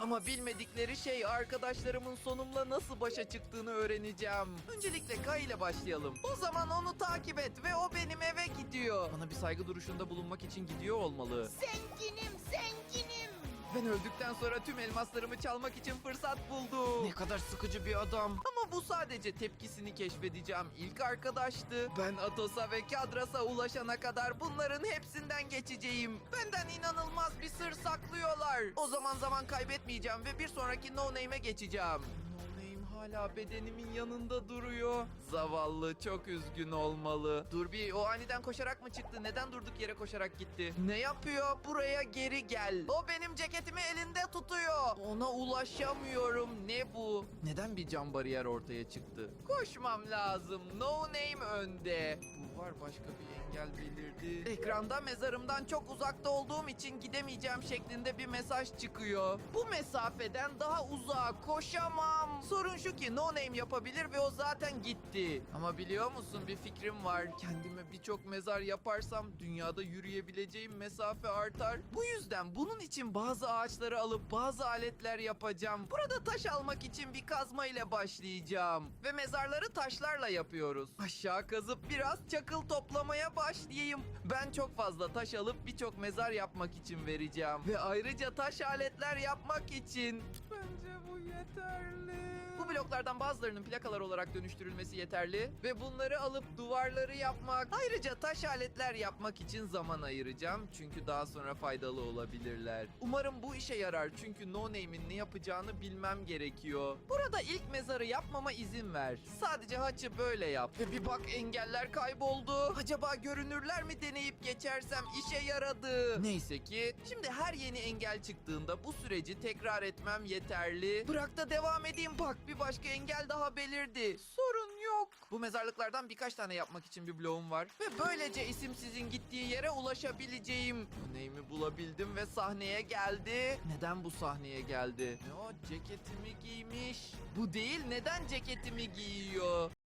Ama bilmedikleri şey arkadaşlarımın sonumla nasıl başa çıktığını öğreneceğim. Öncelikle Kay ile başlayalım. O zaman onu takip et ve o benim eve gidiyor. Bana bir saygı duruşunda bulunmak için gidiyor olmalı. Zenginim. Ben öldükten sonra tüm elmaslarımı çalmak için fırsat buldu. Ne kadar sıkıcı bir adam. Ama bu sadece tepkisini keşfedeceğim ilk arkadaştı. Ben Atos'a ve Kadras'a ulaşana kadar bunların hepsinden geçeceğim. Benden inanılmaz bir sır saklıyorlar. O zaman zaman kaybetmeyeceğim ve bir sonraki No Name'e geçeceğim. No Name hala bedenimin yanında duruyor. Zavallı çok üzgün olmalı. Dur bir o aniden koşarak mı çıktı? Neden durduk yere koşarak gitti? Ne yapıyor? Buraya geri gel. O benim ceketimi elinde tutuyor. Ona ulaşamıyorum. Ne bu? Neden bir cam bariyer ortaya çıktı? Koşmam lazım. No name önde. Bu var başka bir engel belirdi. Ekranda mezarımdan çok uzakta olduğum için gidemeyeceğim şeklinde bir mesaj çıkıyor. Bu mesafeden daha uzağa koşamam. Sorun şu ki no name yapabilir ve o zaten gitti. Ama biliyor musun bir fikrim var. Kendime birçok mezar yaparsam dünyada yürüyebileceğim mesafe artar. Bu yüzden bunun için bazı ağaçları alıp bazı aletler yapacağım. Burada taş almak için bir kazma ile başlayacağım. Ve mezarları taşlarla yapıyoruz. Aşağı kazıp biraz çakıl toplamaya başlayayım. Ben çok fazla taş alıp birçok mezar yapmak için vereceğim. Ve ayrıca taş aletler yapmak için. Bence bu yeterli. Bu bloklardan bazılarının plakalar olarak dönüştürülmesi yeterli ve bunları alıp duvarları yapmak, ayrıca taş aletler yapmak için zaman ayıracağım çünkü daha sonra faydalı olabilirler. Umarım bu işe yarar çünkü No Name'in ne yapacağını bilmem gerekiyor. Burada ilk mezarı yapmama izin ver. Sadece haçı böyle yap. Ve bir bak engeller kayboldu. Acaba görünürler mi deneyip geçersem işe yaradı. Neyse ki şimdi her yeni engel çıktığında bu süreci tekrar etmem yeterli. Bırak da devam edeyim bak bir başka engel daha belirdi. Sorun yok. Bu mezarlıklardan birkaç tane yapmak için bir bloğum var. Ve böylece isimsizin gittiği yere ulaşabileceğim. Name'i bulabildim ve sahneye geldi. Neden bu sahneye geldi? Ne o ceketimi giymiş. Bu değil neden ceketimi giyiyor?